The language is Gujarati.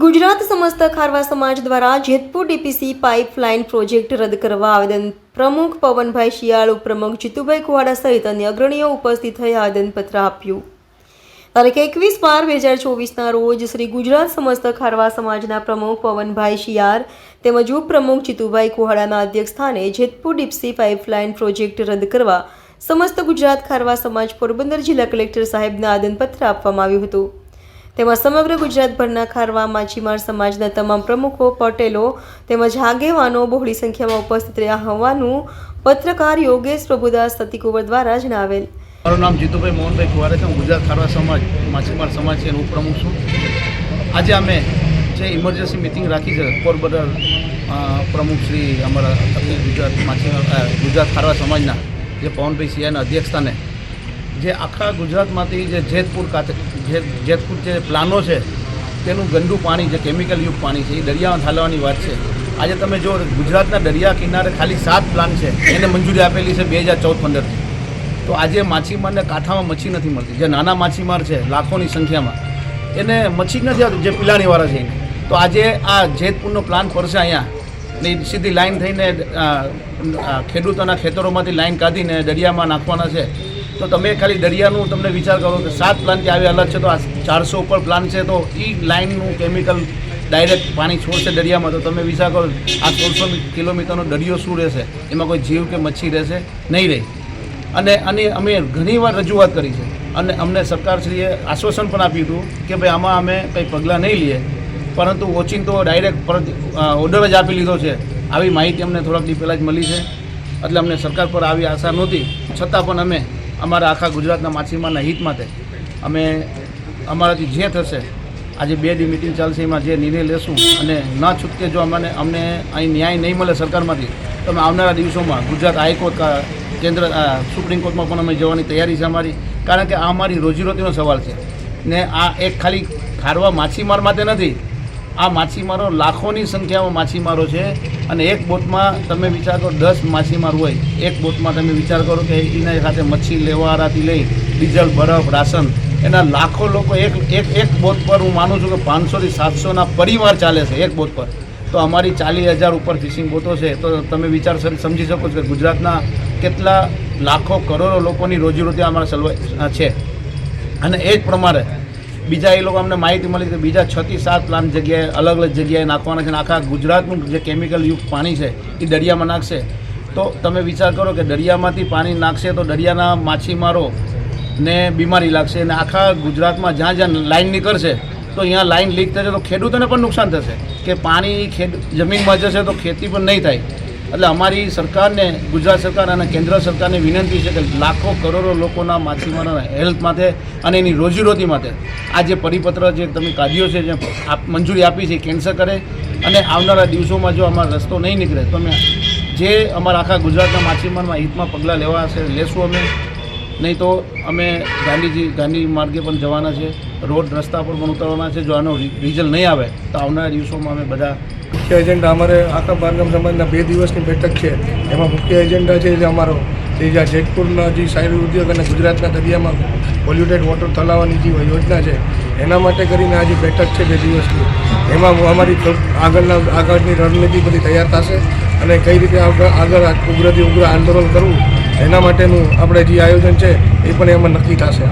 ગુજરાત સમસ્ત ખારવા સમાજ દ્વારા જેતપુર ડીપીસી પાઇપલાઇન પ્રોજેક્ટ રદ કરવા આવેદન. પ્રમુખ પવનભાઈ શિયાળ ઉપપ્રમુખ જીતુભાઈ કુવાડા સહિત અન્ય અગ્રણીઓ ઉપસ્થિત થઈ આવેદનપત્ર આપ્યું. તારીખ એકવીસ બાર બે હજાર ચોવીસના રોજ શ્રી ગુજરાત સમસ્ત ખારવા સમાજના પ્રમુખ પવનભાઈ શિયાર તેમજ ઉપપ્રમુખ જીતુભાઈ કુહાડાના અધ્યક્ષસ્થાને જેતપુર ડીપસી પાઇપલાઇન પ્રોજેક્ટ રદ કરવા સમસ્ત ગુજરાત ખારવા સમાજ પોરબંદર જિલ્લા કલેક્ટર સાહેબને આદનપત્ર આપવામાં આવ્યું હતું. તેમાં સમગ્ર ગુજરાતભરના ખારવા, માછીમાર સમાજના તમામ પ્રમુખો, પટેલો તેમજ આગેવાનો બહોળી સંખ્યામાં ઉપસ્થિત રહ્યા હોવાનું પત્રકાર યોગેશ પ્રભુદાસ સતીકુંવર દ્વારા જણાવેલ. મારું નામ જીતુભાઈ મોહનભાઈ કુવારે છે. હું ગુજરાત ખારવા સમાજ, માછીમાર સમાજ છે એનું પ્રમુખ છું. આજે અમે જે ઇમરજન્સી મિટિંગ રાખી છે, પોરબંદર પ્રમુખ શ્રી અમારા ગુજરાત માછીમાર ગુજરાત ખારવા સમાજના જે પવનભાઈ સિંહાના અધ્યક્ષસ્થાને જે આખા ગુજરાતમાંથી જે જેતપુર જે જેતપુર જે પ્લાનો છે, તેનું ગંદુ પાણી, જે કેમિકલયુક્ત પાણી છે, એ દરિયામાં ઠાલવાની વાત છે. આજે તમે જો ગુજરાતના દરિયા કિનારે ખાલી સાત પ્લાન છે, એને મંજૂરી આપેલી છે બે હજાર ચૌદ પંદરથી તો આજે માછીમારને કાંઠામાં મચ્છી નથી મળતી. જે નાના માછીમાર છે, લાખોની સંખ્યામાં, એને મચ્છી નથી આવતી, જે પિલાણીવાળા છે તો આજે આ જેતપુરનો પ્લાન પડશે અહીંયા. ને સીધી લાઈન થઈને ખેડૂતોના ખેતરોમાંથી લાઈન કાઢીને દરિયામાં નાખવાના છે. તો તમે ખાલી દરિયાનું તમને વિચાર કરો કે સાત પ્લાન કે આવી અલગ છે, તો આ ચારસો ઉપર પ્લાન છે, તો એ લાઇનનું કેમિકલ ડાયરેક્ટ પાણી છોડશે દરિયામાં. તો તમે વિચાર કરો, આ સોળસો કિલોમીટરનો દરિયો શું રહેશે? એમાં કોઈ જીવ કે મચ્છી રહેશે? નહીં રહે. અને અને અમે ઘણીવાર રજૂઆત કરી છે. અને અમને સરકારશ્રીએ આશ્વાસન પણ આપ્યું હતું કે ભાઈ આમાં અમે કંઈ પગલાં નહીં લઈએ. પરંતુ ઓચિંતો ડાયરેક્ટ પરત ઓર્ડર જ આપી લીધો છે. આવી માહિતી અમને થોડાક દી પહેલાં જ મળી છે. એટલે અમને સરકાર પર આવી આશા નહોતી. છતાં પણ અમે અમારા આખા ગુજરાતના માછીમારના હિત માટે અમે અમારાથી જે થશે, આજે બે દી મિટિંગ ચાલશે, એમાં જે નિર્ણય લેશું અને ન છૂટકે જો અમને અમને અહીં ન્યાય નહીં મળે સરકારમાંથી, તો અમે આવનારા દિવસોમાં ગુજરાત હાઈકોર્ટ કેન્દ્ર સુપ્રીમ કોર્ટમાં પણ અમે જવાની તૈયારી છે અમારી. કારણ કે આ અમારી રોજીરોટીનો સવાલ છે. ને આ એક ખાલી ખારવા માછીમાર માટે નથી આ માછીમારો લાખોની સંખ્યામાં માછીમારો છે અને એક બોટમાં તમે વિચાર કરો દસ માછીમાર હોય, એક બોટમાં તમે વિચાર કરો કે એના સાથે મચ્છી લેવાવાળાથી લઈ, ડીઝલ, બરફ, રાશન, એના લાખો લોકો એક એક એક બોટ પર હું માનું છું કે પાંચસોથી સાતસોના પરિવાર ચાલે છે એક બોટ પર. તો અમારી ચાલીસ હજાર ઉપર ફિશિંગ બોટો છે, તો તમે વિચાર સમજી શકો છો કે ગુજરાતના કેટલા લાખો કરોડો લોકોની રોજીરોટી અમારા સલવાઈ છે. અને એ જ પ્રમાણે બીજા એ લોકો અમને માહિતી મળી કે બીજા છ થી સાત પ્લાન જગ્યાએ, અલગ અલગ જગ્યાએ નાખવાના છે અને આખા ગુજરાતનું જે કેમિકલ યુક્ત પાણી છે, એ દરિયામાં નાખશે. તો તમે વિચાર કરો કે દરિયામાંથી પાણી નાખશે તો દરિયાના માછીમારો ને બીમારી લાગશે અને આખા ગુજરાતમાં જ્યાં જ્યાં લાઈન નીકળશે, તો અહીંયા લાઈન લીક થશે તો ખેડૂતોને પણ નુકસાન થશે. કે પાણી ખેડ, જમીનમાં જશે તો ખેતી પણ નહીં થાય. એટલે અમારી સરકારને, ગુજરાત સરકાર અને કેન્દ્ર સરકારને વિનંતી છે કે લાખો કરોડો લોકોના માછીમારોના હેલ્થ માટે અને એની રોજીરોટી માટે આ જે પરિપત્ર જે તમે કાઢ્યો છે, જે મંજૂરી આપી છે કેન્સલ કરે અને આવનારા દિવસોમાં જો અમારો રસ્તો નહીં નીકળે, તો અમે જે અમારા આખા ગુજરાતના માછીમારમાં હિતમાં પગલાં લેવા હશે લેશું અમે. નહીં તો અમે ગાંધીજી, ગાંધી માર્ગે પણ જવાના છે. રોડ રસ્તા પર પણ ઉતરવાના છે. જો આનો રિઝલ્ટ નહીં આવે, તો આવનારા દિવસોમાં અમે બધા મુખ્ય એજન્ડા અમારે આખા બારગામ સમાજના બે દિવસની બેઠક છે. એમાં મુખ્ય એજન્ડા છે જે અમારો જે જ્યાં જેતપુરના જે સાયર ઉદ્યોગ અને ગુજરાતના દરિયામાં પોલ્યુટેડ વોટર ચલાવવાની જે યોજના છે, એના માટે કરીને આ જે બેઠક છે બે દિવસની. એમાં અમારી આગળના આગળની રણનીતિ બધી તૈયાર થશે અને કઈ રીતે આગળ ઉગ્રથી ઉગ્ર આંદોલન કરવું, એના માટેનું આપણે જે આયોજન છે, એ પણ એમાં નક્કી થશે.